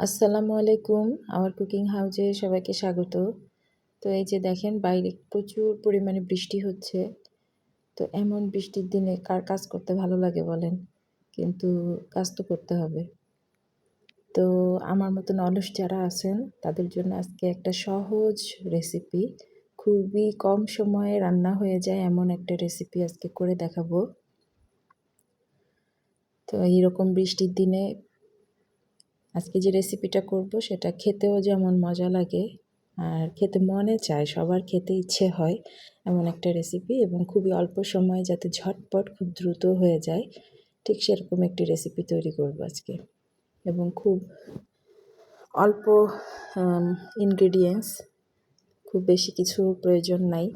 আসসালামু আলাইকুম, আমার কুকিং হাউজে সবাইকে স্বাগত। তো এই যে দেখেন, বাইরে প্রচুর পরিমাণে বৃষ্টি হচ্ছে। তো এমন বৃষ্টির দিনে কার কাজ করতে ভালো লাগে বলেন? কিন্তু কাজ তো করতে হবে। তো আমার মতন অলস যারা আছেন, তাদের জন্য আজকে একটা সহজ রেসিপি খুবই কম সময়ে রান্না হয়ে যায় এমন একটা রেসিপি আজকে করে দেখাবো। তো এইরকম বৃষ্টির দিনে আজকে যে রেসিপিটা করব, সেটা খেতেও যেমন মজা লাগে, আর খেতে মনে চায়, সবার খেতে ইচ্ছে হয় এমন একটা রেসিপি এবং খুবই অল্প সময়ে যাতে ঝটপট খুব দ্রুত হয়ে যায়, ঠিক সেরকম একটি রেসিপি তৈরি করব আজকে। এবং খুব অল্প ইনগ্রিডিয়েন্টস খুব বেশি কিছু প্রয়োজন নাই।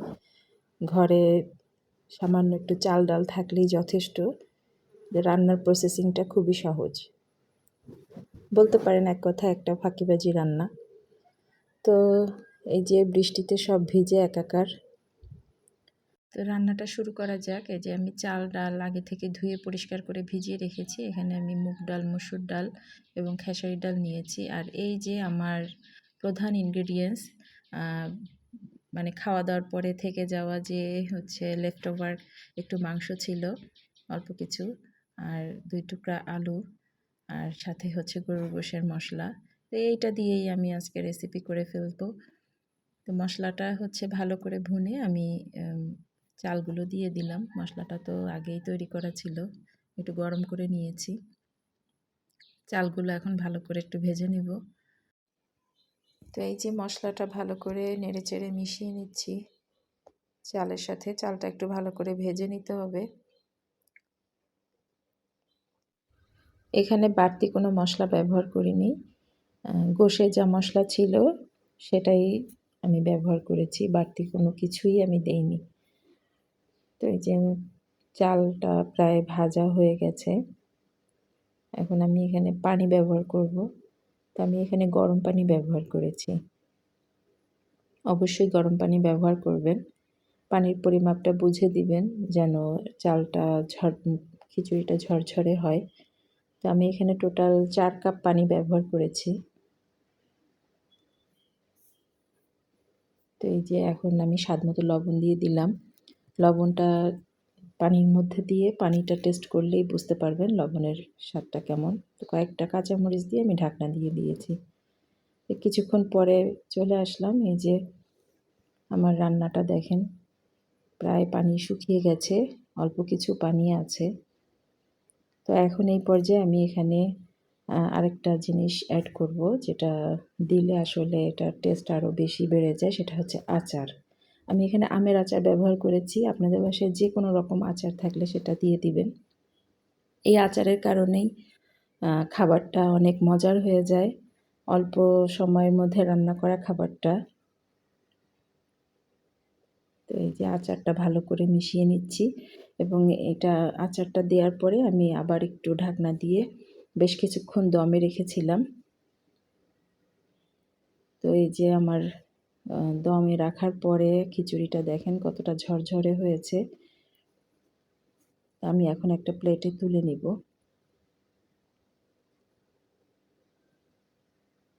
ঘরে সামান্য একটু চাল ডাল থাকলেই যথেষ্ট। রান্নার প্রসেসিংটা খুবই সহজ। বলতে পারেন এক কথা, একটা ফাঁকিবাজি রান্না। তো এই যে বৃষ্টিতে সব ভিজে একাকার। তো রান্নাটা শুরু করা যাক। এই যে আমি চাল, ডাল আগে থেকে ধুয়ে পরিষ্কার করে ভিজিয়ে রেখেছি। এখানে আমি মুগ ডাল, মসুর ডাল এবং খেসারি ডাল নিয়েছি। আর এই যে আমার প্রধান ইনগ্রেডিয়েন্টস মানে খাওয়া দাওয়ার পরে থেকে যাওয়া যে হচ্ছে লেফট ওভার একটু মাংস ছিল, অল্প কিছু, আর দুই টুকরা আলু আর সাথে হচ্ছে গরুর গোশের মশলা। তো এইটা দিয়েই আমি আজকে রেসিপি করে ফেলব। তো মশলাটা হচ্ছে ভালো করে ভুনে আমি চালগুলো দিয়ে দিলাম। মশলাটা তো আগেই তৈরি করা ছিল, একটু গরম করে নিয়েছি। চালগুলো এখন ভালো করে একটু ভেজে নিব। তো এই যে মশলাটা ভালো করে নেড়ে চেড়ে মিশিয়ে নিচ্ছি। চালের সাথে চালটা একটু ভালো করে ভেজে নিতে হবে। এখানে বাড়তি কোনো মশলা ব্যবহার করিনি। গোশে যা মশলা ছিল সেটাই আমি ব্যবহার করেছি, বাড়তি কোনো কিছুই আমি দেইনি। তো এই যে চালটা প্রায় ভাজা হয়ে গেছে, এখন আমি এখানে পানি ব্যবহার করব। তো আমি এখানে গরম পানি ব্যবহার করেছি। অবশ্যই গরম পানি ব্যবহার করবেন। পানির পরিমাপটা বুঝে দিবেন যেন চালটা ঝড় খিচুড়িটা ঝরঝরে হয়। তো আমি এখানে টোটাল চার কাপ পানি ব্যবহার করেছি। তো এই যে এখন আমি স্বাদ মতো লবণ দিয়ে দিলাম। লবণটা পানির মধ্যে দিয়ে পানিটা টেস্ট করলেই বুঝতে পারবেন লবণের স্বাদটা কেমন। তো কয়েকটা কাঁচামরিচ দিয়ে আমি ঢাকনা দিয়ে দিয়েছি। কিছুক্ষণ পরে চলে আসলাম, এই যে আমার রান্নাটা দেখেন। প্রায় পানি শুকিয়ে গেছে, অল্প কিছু পানি আছে। তো এখন এই পর্যায়ে আমি এখানে আরেকটা জিনিস অ্যাড করব যেটা দিলে আসলে এটার টেস্ট আরও বেশি বেড়ে যায়, সেটা হচ্ছে আচার। আমি এখানে আমের আচার ব্যবহার করেছি, আপনাদের বাসায় যে কোনো রকম আচার থাকলে সেটা দিয়ে দিবেন। এই আচারের কারণেই খাবারটা অনেক মজার হয়ে যায়। অল্প সময়ের মধ্যে রান্না করা খাবারটা তো এই যে আচারটা ভালো করে মিশিয়ে নিচ্ছি এবং এটা আচারটা দেওয়ার পরে আমি আবার একটু ঢাকনা দিয়ে বেশ কিছুক্ষণ দমে রেখেছিলাম। তো এই যে আমার দমে রাখার পরে খিচুড়িটা দেখেন কতটা ঝরঝরে হয়েছে। আমি এখন একটা প্লেটে তুলে নিব।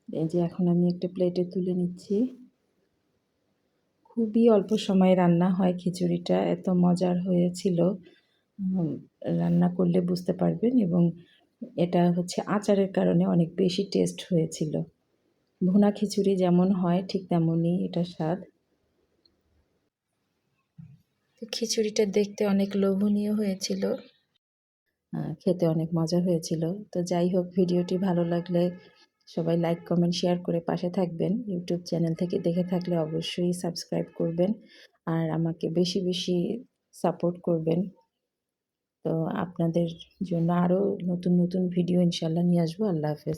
এই যে এখন আমি একটা প্লেটে তুলে নিচ্ছি। খুবই অল্প সময়ে রান্না হয় খিচুড়িটা, এত মজার হয়েছিল। রান্না করলে বুঝতে পারবেন এবং এটা হচ্ছে আচারের কারণে অনেক বেশি টেস্ট হয়েছিল। ভুনা খিচুড়ি যেমন হয় ঠিক তেমনই এটা স্বাদ। খিচুড়িটা দেখতে অনেক লোভনীয় হয়েছিল। খেতে অনেক মজা হয়েছিল। তো যাই হোক, ভিডিওটি ভালো লাগলে সবাই লাইক কমেন্ট শেয়ার করে পাশে থাকবেন। ইউটিউব চ্যানেল থেকে দেখে থাকলে অবশ্যই সাবস্ক্রাইব করবেন আর আমাকে বেশি বেশি সাপোর্ট করবেন। তো আপনাদের জন্য আরও নতুন নতুন ভিডিও ইনশাল্লাহ নিয়ে আসব। আল্লাহ হাফেজ।